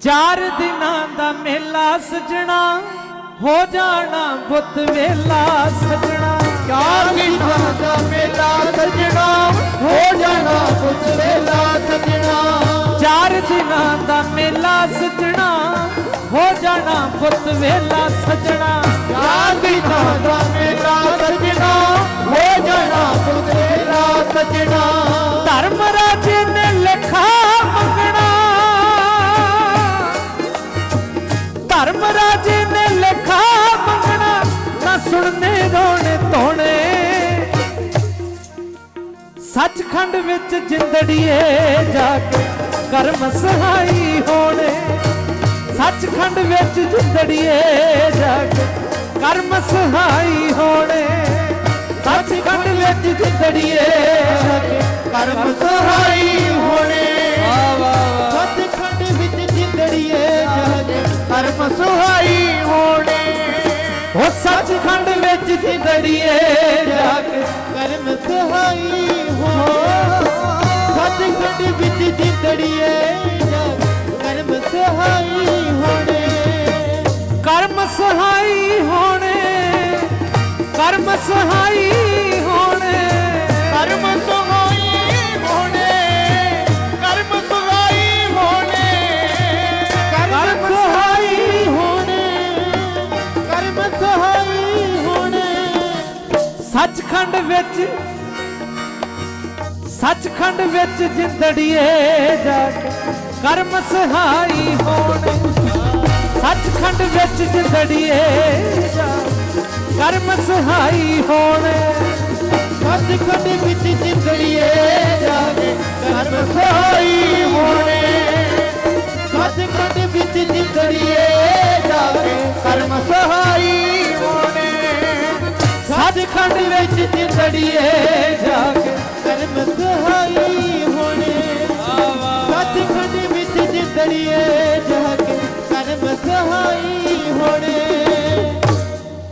ਚਾਰ ਦਿਨਾਂ ਦਾ ਮੇਲਾ ਸਜਣਾ ਹੋ ਜਾਣਾ ਬੁੱਤ ਵੇਲਾ ਸਜਣਾ। ਚਾਰ ਦਿਨਾਂ ਦਾ ਮੇਲਾ ਸਜਣਾ ਹੋ ਜਾਣਾ ਪੁੱਤ ਵੇਲਾ ਸਜਣਾ। ਚਾਰ ਦਿਨਾਂ ਦਾ ਮੇਲਾ ਸਜਣਾ ਹੋ ਜਾਣਾ ਬੁੱਤ ਵੇਲਾ ਸਜਣਾ। ਚਾਰ ਦਿਨਾਂ ਦਾ ਮੇਲਾ ਸਜਣਾ। ਸੁਣਨੇ ਰੋਣੇ ਧੋਣੇ। ਸੱਚਖੰਡ ਵਿੱਚ ਜਿੰਦੜੀਏ ਜਾ ਕੇ ਕਰਮ ਸਹਾਈ ਹੋਣੇ। ਸੱਚਖੰਡ ਵਿੱਚ ਜਿੰਦੜੀਏ ਜਾ ਕੇ ਕਰਮ ਸਹਾਈ ਹੋਣੇ। ਸੱਚਖੰਡ ਵਿੱਚ ਜਿੰਦੜੀਏ ਜਾ ਕੇ ਕਰਮ ਸਹਾਈ ਹੋਣੇ। ਸੱਚਖੰਡ ਵਿੱਚ ਜਿੰਦੜੀਏ ਜਾ ਕੇ ਕਰਮ ਸਹਾਈ ਵਿੱਚ ਜਿੰਦੜੀਏ ਜਾ ਕੇ ਕਰਮ ਸਹਾਈ ਹੋਣੇ ਸੱਚਖੰਡ ਵਿੱਚ ਜਿੰਦੜੀਏ ਜਾ ਕਰਮ ਸਹਾਈ ਹੋਣੇ। ਕਰਮ ਸਹਾਈ ਹੋਣੇ, ਕਰਮ ਸਹਾਈ ਸੱਚਖੰਡ ਵਿੱਚ ਸੱਚਖੰਡ ਵਿੱਚ ਜਿੰਦੜੀਏ ਜਾ ਕੇ ਕਰਮ ਸਹਾਈ ਹੋਣ। ਸੱਚਖੰਡ ਵਿੱਚ ਜਿੰਦੜੀਏ ਜਾ ਕਰਮ ਸਹਾਈ ਹੋਣ। ਸੱਚਖੰਡ ਵਿੱਚ ਜਿੰਦੜੀਏ ਜਾ ਕੇ ਕਰਮ ਸਹਾਈ ਵਿੱਚ ਜਿੰਦੜੀਏ ਜਾ ਕੇ ਕਰਮ ਸਹਾਈ।